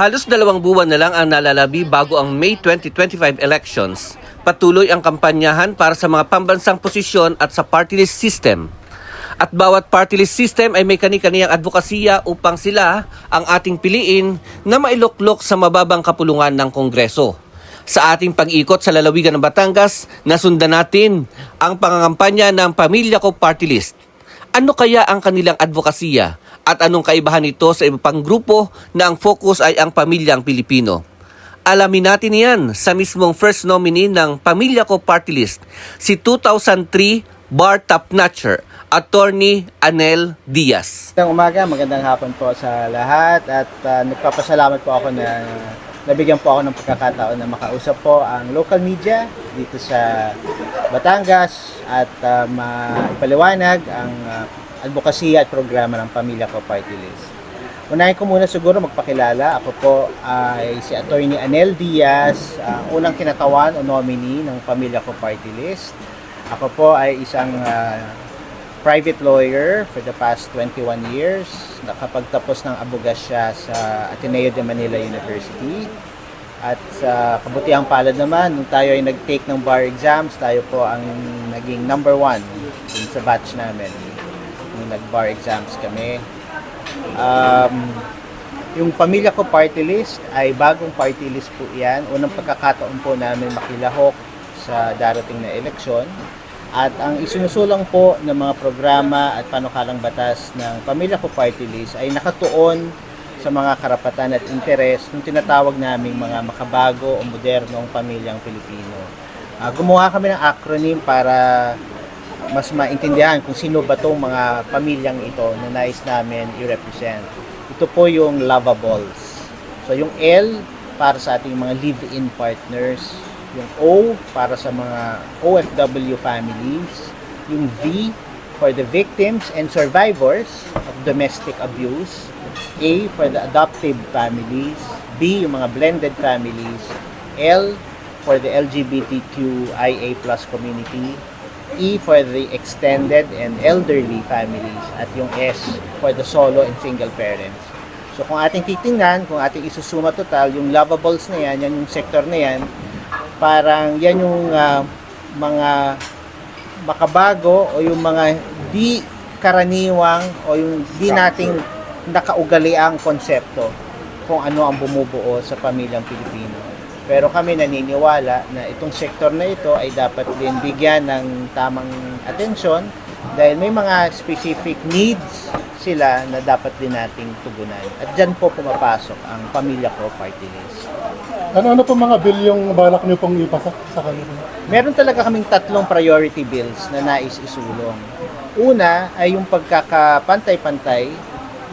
Halos dalawang buwan na lang ang nalalabi bago ang May 2025 elections. Patuloy ang kampanyahan para sa mga pambansang posisyon at sa party list system. At bawat party list system ay may kani-kaniyang advokasya upang sila ang ating piliin na mailuklok sa mababang kapulungan ng Kongreso. Sa ating pag-ikot sa lalawigan ng Batangas, nasundan natin ang pangangampanya ng Pamilya Ko Party List. Ano kaya ang kanilang advokasya at anong kaibahan nito sa iba pang grupo na ang focus ay ang pamilyang Pilipino? Alamin natin yan sa mismong first nominee ng Pamilya Ko Party List, si 2003 Bar Top Notcher, Attorney Anel Diaz. Magandang umaga, magandang hapon po sa lahat at uh, nagpapasalamat po ako na nabigyan po ako ng pagkakataon na makausap po ang local media dito sa Batangas at uh, maipaliwanag ang uh, advokasya at programa ng Pamilya Ko Party List. Unahin ko muna siguro magpakilala. Ako po ay si Attorney Anel Diaz, ang unang kinatawan o nominee ng Pamilya Ko Party List. Ako po ay isang uh, private lawyer for the past 21 years. Nakapagtapos ng abogasya sa Ateneo de Manila University. At sa kabutihang palad naman, nung tayo ay nag-take ng bar exams, tayo po ang naging number one sa batch namin. Nung nag-bar exams kami. Um, yung pamilya ko party list ay bagong party list po yan. Unang pagkakataon po namin makilahok sa darating na eleksyon. At ang isinusulong po ng mga programa at panukalang batas ng Pamilya Ko Party List ay nakatuon sa mga karapatan at interes ng tinatawag naming mga makabago o modernong pamilyang Pilipino. Ah, gumawa kami ng acronym para mas maintindihan kung sino ba itong mga pamilyang ito na nais namin i-represent. Ito po yung lavables. So yung L para sa ating mga live-in partners, yung O para sa mga OFW families, yung V for the victims and survivors of domestic abuse, A for the adoptive families, B yung mga blended families, L for the LGBTQIA plus community, E for the extended and elderly families, at yung S for the solo and single parents. So kung ating titingnan, kung ating isusuma total, yung lavables na yan, yan yung sector na yan, parang yan yung ah, mga makabago o yung mga di karaniwang o yung di nating nakaugaliang konsepto kung ano ang bumubuo sa pamilyang Pilipino. Pero kami naniniwala na itong sektor na ito ay dapat din bigyan ng tamang atensyon dahil may mga specific needs sila na dapat din nating tugunan. At dyan po pumapasok ang Pamilya Ko Party List. Ano-ano po mga bill yung balak niyo pong ipasa sa kanila? Meron talaga kaming tatlong priority bills na nais isulong. Una ay yung pagkakapantay-pantay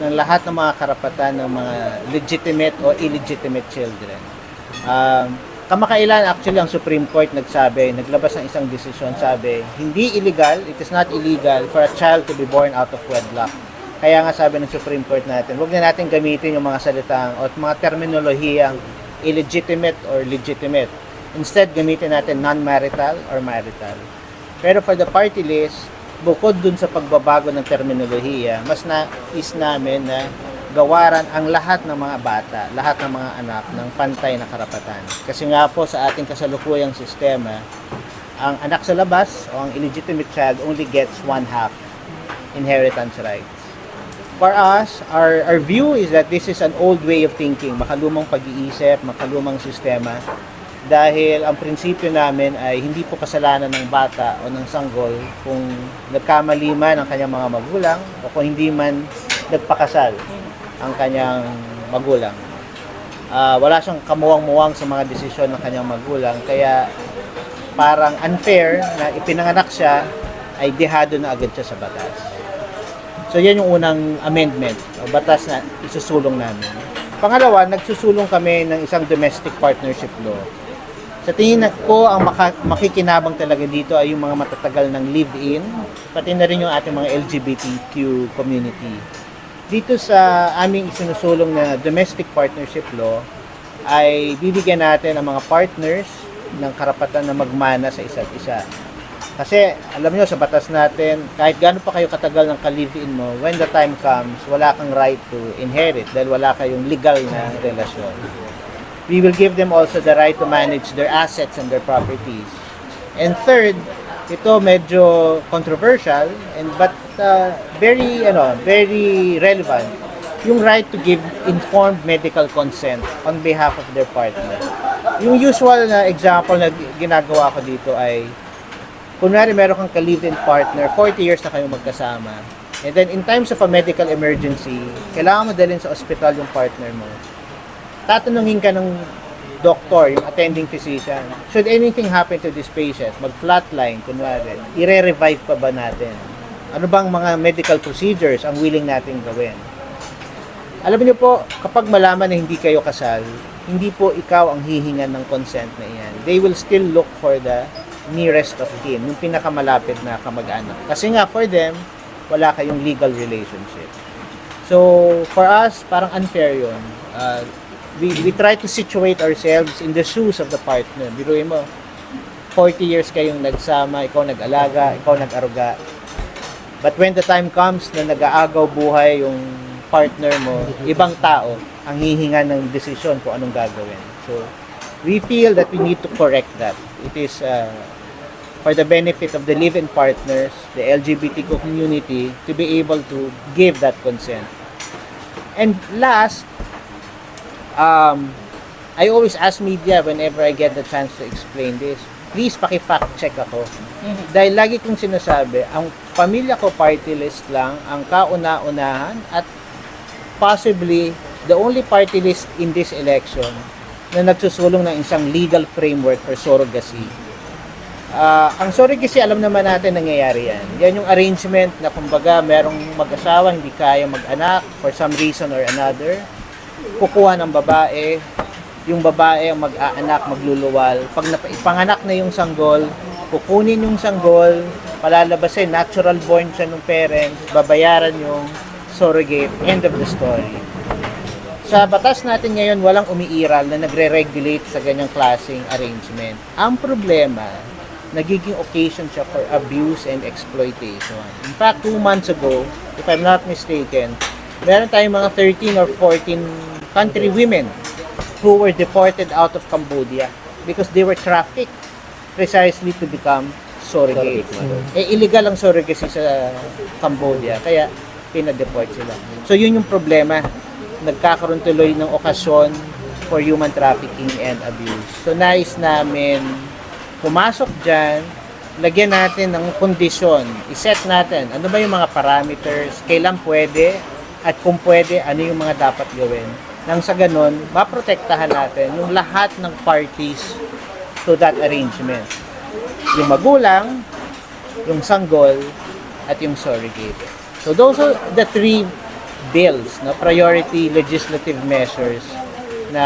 ng lahat ng mga karapatan ng mga legitimate o illegitimate children. Um, kamakailan actually ang Supreme Court nagsabi, naglabas ng isang desisyon, sabi, hindi illegal, it is not illegal for a child to be born out of wedlock. Kaya nga sabi ng Supreme Court natin, huwag na natin gamitin yung mga salitang o mga terminolohiyang illegitimate or legitimate. Instead, gamitin natin non-marital or marital. Pero for the party list, bukod dun sa pagbabago ng terminolohiya, mas nais namin na gawaran ang lahat ng mga bata, lahat ng mga anak ng pantay na karapatan. Kasi nga po sa ating kasalukuyang sistema, ang anak sa labas o ang illegitimate child only gets one half inheritance rights. For us, our, our view is that this is an old way of thinking, makalumang pag-iisip, makalumang sistema. Dahil ang prinsipyo namin ay hindi po kasalanan ng bata o ng sanggol kung nagkamali man ang kanyang mga magulang o kung hindi man nagpakasal ang kanyang magulang. Ah, wala siyang kamuwang-muwang sa mga desisyon ng kanyang magulang kaya parang unfair na ipinanganak siya ay dehado na agad siya sa batas. So yan yung unang amendment o batas na isusulong namin. Pangalawa, nagsusulong kami ng isang domestic partnership law. Sa tingin ko, ang maka- makikinabang talaga dito ay yung mga matatagal ng live-in, pati na rin yung ating mga LGBTQ community. Dito sa aming isinusulong na domestic partnership law, ay bibigyan natin ang mga partners ng karapatan na magmana sa isa't isa. Kasi alam nyo sa batas natin, kahit gaano pa kayo katagal ng ka-live-in mo, when the time comes, wala kang right to inherit dahil wala kayong legal na relasyon. We will give them also the right to manage their assets and their properties. And third, ito medyo controversial and but uh, very ano, very relevant yung right to give informed medical consent on behalf of their partner. Yung usual na example na ginagawa ko dito ay kunwari meron kang ka-live-in partner, 40 years na kayong magkasama. And then in times of a medical emergency, kailangan mo dalhin sa ospital yung partner mo. Tatanungin ka ng doctor, yung attending physician, should anything happen to this patient, mag-flatline, kunwari, ire-revive pa ba natin? Ano bang mga medical procedures ang willing natin gawin? Alam niyo po, kapag malaman na hindi kayo kasal, hindi po ikaw ang hihingan ng consent na iyan. They will still look for the nearest of kin, yung pinakamalapit na kamag-anak. Kasi nga, for them, wala kayong legal relationship. So, for us, parang unfair yun. Uh, we, we try to situate ourselves in the shoes of the partner. Biruin mo, 40 years kayong nagsama, ikaw nag-alaga, ikaw nag-aruga. But when the time comes na nag-aagaw buhay yung partner mo, ibang tao ang hihinga ng desisyon kung anong gagawin. So, we feel that we need to correct that. It is uh, for the benefit of the live-in partners, the LGBTQ community, to be able to give that consent. And last, um, I always ask media whenever I get the chance to explain this, please paki-fact check ako. Dahil lagi kong sinasabi, ang pamilya ko party list lang ang kauna-unahan at possibly the only party list in this election na nagsusulong ng isang legal framework for surrogacy. Ah, ang surrogacy, alam naman natin nangyayari yan. Yan yung arrangement na kumbaga merong mag-asawa hindi kaya mag-anak for some reason or another. Kukuha ng babae, yung babae ang mag-aanak, magluluwal. Pag ipanganak na yung sanggol, kukunin yung sanggol, palalabasin, natural born siya ng parents, babayaran yung surrogate, end of the story. Sa batas natin ngayon, walang umiiral na nagre-regulate sa ganyang klaseng arrangement. Ang problema, nagiging occasion siya for abuse and exploitation. In fact, two months ago, if I'm not mistaken, meron tayong mga 13 or 14 country women who were deported out of Cambodia because they were trafficked precisely to become surrogates. Eh, illegal ang surrogacy sa Cambodia, kaya pinadeport sila. So, yun yung problema. Nagkakaroon tuloy ng okasyon for human trafficking and abuse. So, nais namin pumasok dyan, lagyan natin ng kondisyon, iset natin, ano ba yung mga parameters, kailan pwede, at kung pwede, ano yung mga dapat gawin. Nang sa ganun, maprotektahan natin yung lahat ng parties to that arrangement. Yung magulang, yung sanggol, at yung surrogate. So those are the three bills, na priority legislative measures na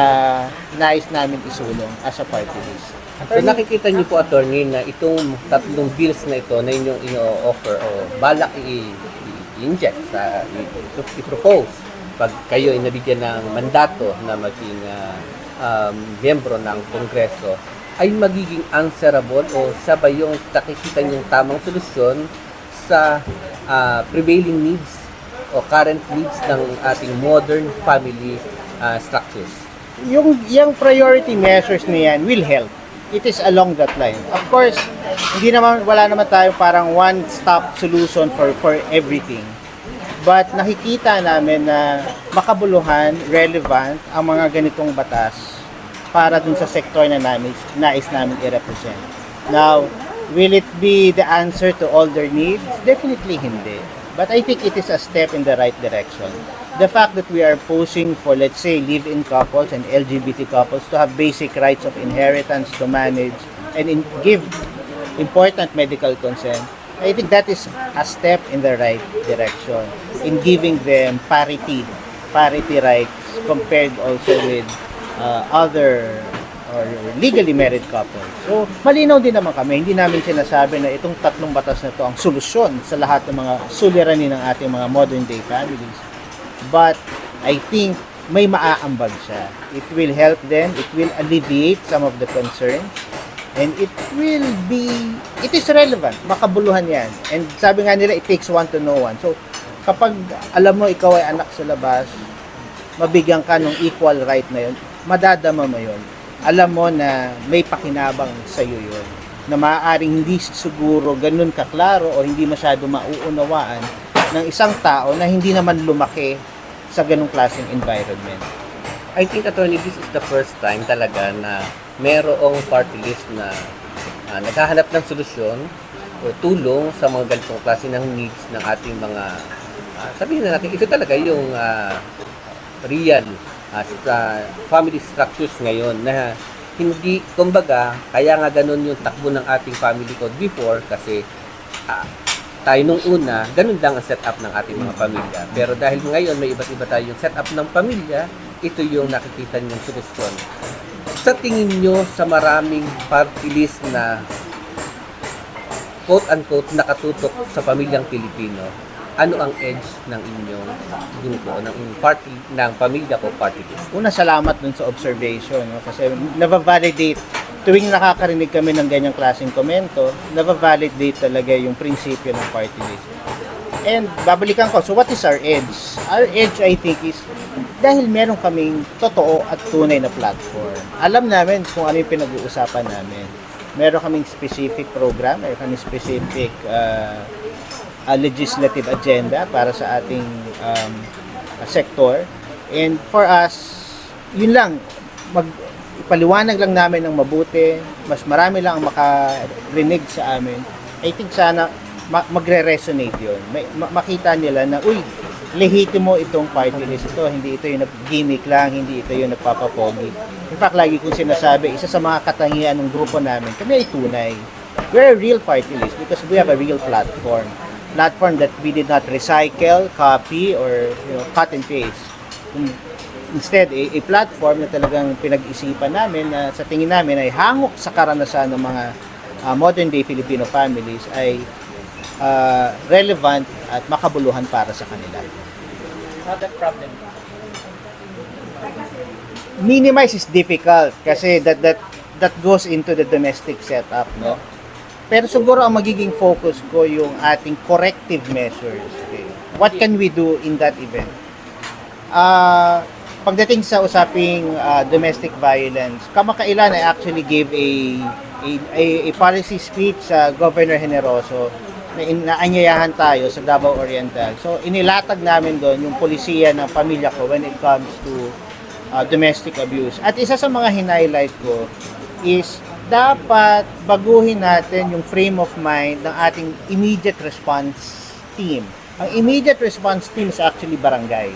nais namin isulong as a party list. So nakikita niyo po, attorney, na itong tatlong bills na ito na inyong ino-offer o balak i- i-inject sa i-propose pag kayo ay nabigyan ng mandato na maging ah, um, miyembro ng Kongreso ay magiging answerable o siya ba yung nakikita niyong tamang solusyon sa ah, prevailing needs o current needs ng ating modern family ah, structures? yung yung priority measures na yan will help. It is along that line. Of course, hindi naman wala naman tayo parang one-stop solution for for everything. But nakikita namin na makabuluhan, relevant ang mga ganitong batas para dun sa sektor na namin, nais namin i-represent. Now, will it be the answer to all their needs? Definitely hindi. But I think it is a step in the right direction. The fact that we are pushing for, let's say, live-in couples and LGBT couples to have basic rights of inheritance to manage and in, give important medical consent, I think that is a step in the right direction in giving them parity, parity rights compared also with uh, other or legally married couples. So, malinaw din naman kami, hindi namin sinasabi na itong tatlong batas na to ang solusyon sa lahat ng mga suliranin ng ating mga modern day families. But, I think may maaambag siya. It will help them, it will alleviate some of the concerns, And it will be, it is relevant, makabuluhan yan. And sabi nga nila, it takes one to know one. So, kapag alam mo ikaw ay anak sa labas, mabigyan ka ng equal right na yun, madadama mo yun. Alam mo na may pakinabang sa iyo yun. Na maaaring hindi siguro ganun kaklaro o hindi masyado mauunawaan ng isang tao na hindi naman lumaki sa ganung klaseng environment. I think, attorney, this is the first time talaga na merong party list na ah, naghahanap ng solusyon o tulong sa mga ganitong klase ng needs ng ating mga, ah, sabihin na natin, ito talaga yung ah, real sa family structures ngayon na hindi, kumbaga, kaya nga ganun yung takbo ng ating family code before kasi ah, tayo nung una, ganun lang ang setup ng ating mga pamilya. Pero dahil ngayon may iba't iba tayong setup ng pamilya, ito yung nakikita niyong solusyon. Sa tingin nyo sa maraming party list na quote-unquote nakatutok sa pamilyang Pilipino, ano ang edge ng inyong grupo, ng party, ng pamilya ko party list? Una, salamat dun sa observation. No? Kasi nava-validate, tuwing nakakarinig kami ng ganyang klaseng komento, nava-validate talaga yung prinsipyo ng party list. And babalikan ko, so what is our edge? Our edge, I think, is dahil meron kaming totoo at tunay na platform. Alam namin kung ano yung pinag-uusapan namin. Meron kaming specific program, meron kaming specific uh, uh, legislative agenda para sa ating um, sector. And for us, yun lang, mag, ipaliwanag lang namin ng mabuti, mas marami lang ang makarinig sa amin. I think sana ma- magre-resonate yun. May, ma- makita nila na, uy, lehitimo itong party list ito. Hindi ito yung gimmick lang, hindi ito yung nagpapapogi. In fact, lagi kong sinasabi, isa sa mga katangian ng grupo namin, kami ay tunay. We're a real party list because we have a real platform. Platform that we did not recycle, copy, or you know, cut and paste. In- Instead, a, a platform na talagang pinag-isipan namin na sa tingin namin ay hangok sa karanasan ng mga uh, modern day Filipino families ay uh, relevant at makabuluhan para sa kanila. Not that problem. minimize is difficult kasi that that that goes into the domestic setup, no? Pero siguro ang magiging focus ko yung ating corrective measures. Okay? What can we do in that event? Ah, pagdating sa usaping ah, domestic violence, kamakailan I actually gave a a, a, a policy speech sa Governor Generoso na inaanyayahan tayo sa Davao Oriental. So inilatag namin doon yung polisiya ng pamilya ko when it comes to uh, domestic abuse. At isa sa mga highlight ko is dapat baguhin natin yung frame of mind ng ating immediate response team. Ang immediate response team is actually barangay.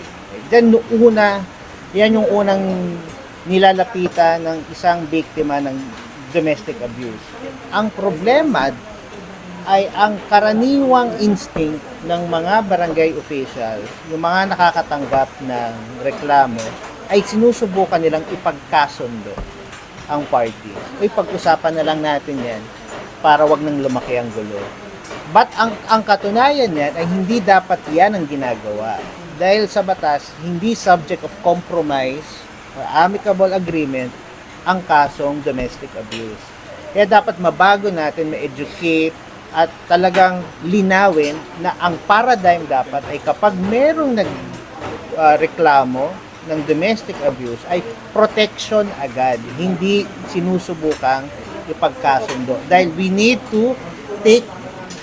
Then noong una, yan yung unang nilalapitan ng isang biktima ng domestic abuse. Ang problema ay ang karaniwang instinct ng mga barangay officials, yung mga nakakatanggap ng reklamo, ay sinusubukan nilang ipagkasundo ang party. Uy, pag-usapan na lang natin yan para wag nang lumaki ang gulo. But ang, ang katunayan niyan ay hindi dapat yan ang ginagawa. Dahil sa batas, hindi subject of compromise or amicable agreement ang kasong domestic abuse. Kaya dapat mabago natin, ma-educate, at talagang linawin na ang paradigm dapat ay kapag merong nag uh, reklamo ng domestic abuse ay protection agad, hindi sinusubukang ipagkasundo. Dahil we need to take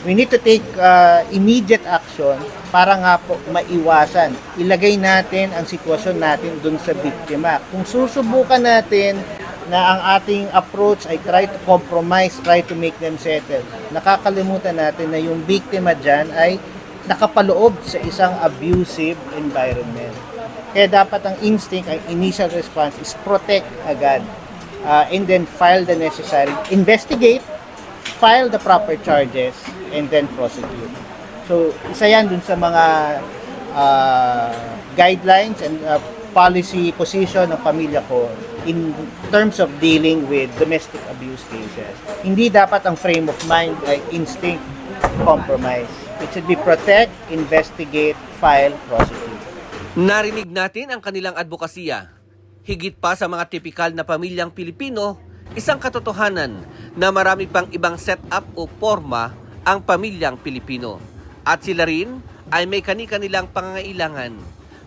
we need to take uh, immediate action para nga po maiwasan. Ilagay natin ang sitwasyon natin dun sa biktima. Kung susubukan natin na ang ating approach ay try to compromise, try to make them settle. Nakakalimutan natin na yung biktima dyan ay nakapaloob sa isang abusive environment. Kaya dapat ang instinct, ang initial response is protect agad. Uh, and then file the necessary, investigate, file the proper charges, and then prosecute. So, isa yan dun sa mga uh, guidelines and uh, policy position ng pamilya ko in terms of dealing with domestic abuse cases. Hindi dapat ang frame of mind ay instinct compromise. It should be protect, investigate, file, prosecute. Narinig natin ang kanilang advokasya. Higit pa sa mga tipikal na pamilyang Pilipino, Isang katotohanan na marami pang ibang setup o forma ang pamilyang Pilipino. At sila rin ay may kani-kanilang pangangailangan.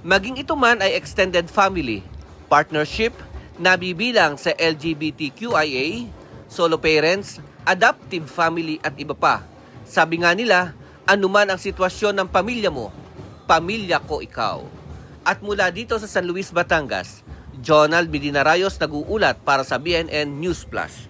Maging ito man ay extended family, partnership, nabibilang sa LGBTQIA, solo parents, adoptive family at iba pa. Sabi nga nila, anuman ang sitwasyon ng pamilya mo, pamilya ko ikaw. At mula dito sa San Luis, Batangas, Jonald Medina Rayos nag-uulat para sa BNN News Plus.